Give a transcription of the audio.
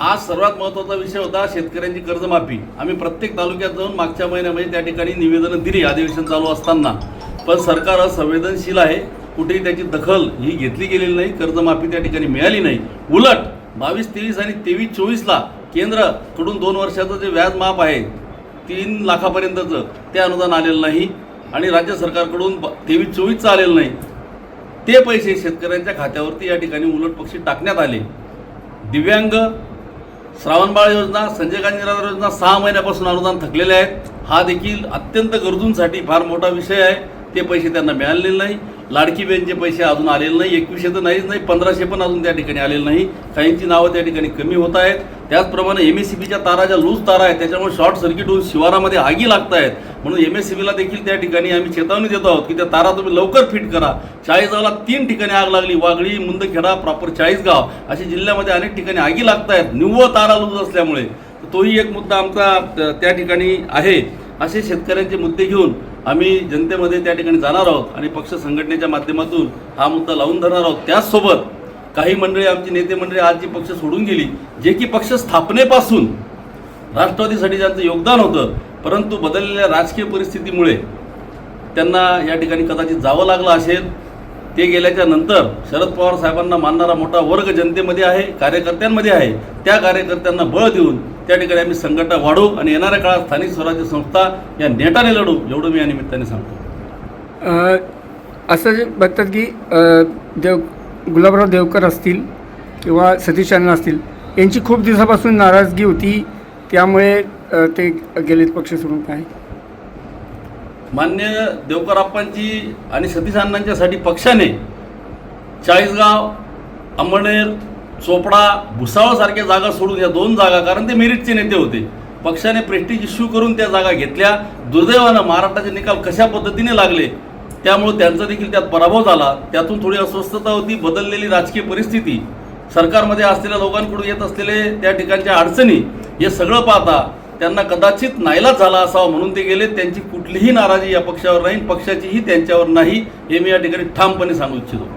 आज सर्वात महत्त्वाचा विषय होता शेतकऱ्यांची कर्जमाफी. आम्ही प्रत्येक तालुक्यात जाऊन मागच्या महिन्यामध्ये म्हणजे त्या ठिकाणी निवेदनं दिली अधिवेशन चालू असताना. पण सरकार संवेदनशील आहे. कुठेही त्याची दखल ही घेतली गेलेली नाही. कर्जमाफी त्या ठिकाणी मिळाली नाही. उलट बावीस तेवीस आणि तेवीस चोवीसला केंद्राकडून दोन वर्षाचं जे व्याज माफ आहे तीन लाखापर्यंतचं ते अनुदान आलेलं नाही. आणि राज्य सरकारकडून तेवीस चोवीसचं आलेलं नाही. ते पैसे शेतकऱ्यांच्या खात्यावरती या ठिकाणी उलट पक्षी टाकण्यात आले. दिव्यांग श्रावणबाळ योजना संजय गांधी निराधार योजना सहा महिन्यापासून अनुदान थकलेले आहेत. हा देखील अत्यंत गरजूंसाठी फार मोठा विषय आहे. ते पैसे त्यांना मिळालेले नाही. लाडकी बहीणचे पैसे अजून आलेले नाही. एकवीसशे तर नाहीच नाही पंधराशे पण अजून त्या ठिकाणी आलेले नाही. काहींची नावं त्या ठिकाणी कमी होत आहेत. त्याचप्रमाणे एम एस सी बीच्या तारा ज्या लूज तारा आहेत त्याच्यामुळे शॉर्ट सर्किट होऊन शिवारामध्ये आगी लागत आहेत म्हणून एम एस सी बीला देखील त्या ठिकाणी आम्ही चेतावणी देतो आहोत की त्या तारा तुम्ही लवकर फिट करा. चाळीसगावला तीन ठिकाणी आग लागली. वागळी मुंदखेडा प्रॉपर चाळीसगाव अशी जिल्ह्यामध्ये अनेक ठिकाणी आगी लागत आहेत निव्वळ तारा लूज असल्यामुळे. तोही एक मुद्दा आमचा त्या ठिकाणी आहे. असे शेतकऱ्यांचे मुद्दे घेऊन आम्ही जनतेमध्ये त्या ठिकाणी जाणार आहोत आणि पक्ष संघटनेच्या माध्यमातून हा मुद्दा लावून धरणार आहोत. त्याचसोबत काही मंडळी आमची नेते मंडळी आज जी पक्ष सोडून गेली जे की पक्ष स्थापनेपासून राष्ट्रवादीसाठी ज्यांचं योगदान होतं परंतु बदललेल्या राजकीय परिस्थितीमुळे त्यांना या ठिकाणी कदाचित जावं लागलं असेल. ते गेल्याच्यानंतर शरद पवार साहेबांना मानणारा मोठा वर्ग जनतेमध्ये आहे कार्यकर्त्यांमध्ये आहे. त्या कार्यकर्त्यांना बळ देऊन त्या ठिकाणी आम्ही संघटना वाढवू आणि येणाऱ्या काळात स्थानिक स्वराज्य संस्था या नेटाने लढू एवढं मी या निमित्ताने सांगतो. असं जे बघतात की देव गुलाबराव देवकर असतील किंवा सतीश अण्णा असतील यांची खूप दिवसापासून नाराजगी होती. त्यामुळे अ, ते गेलेत पक्ष सोडून काय? मान्य देवकराप्पांची आणि सतीश अण्णांच्यासाठी पक्षाने चाळीसगाव अंबळनेर चोपडा भुसावळसारख्या जागा सोडून या दोन जागा कारण ते मेरिटचे नेते होते. पक्षाने प्रेस्टिज इश्यू करून त्या जागा घेतल्या. दुर्दैवानं महाराष्ट्राचे निकाल कशा पद्धतीने लागले त्यामुळे त्यांचा देखील त्यात पराभव झाला. त्यातून थोडी अस्वस्थता होती बदललेली राजकीय परिस्थिती. सरकारमध्ये असलेल्या लोकांकडून येत असलेले त्या ठिकाणच्या अडचणी हे सगळं पाहता त्यांना कदाचित नाईलाज झाला असावा म्हणून ते गेले. त्यांची कुठलीही नाराजी या पक्षावर नाही पक्षाचीही त्यांच्यावर नाही हे मी या ठिकाणी ठामपणे सांगू इच्छितो.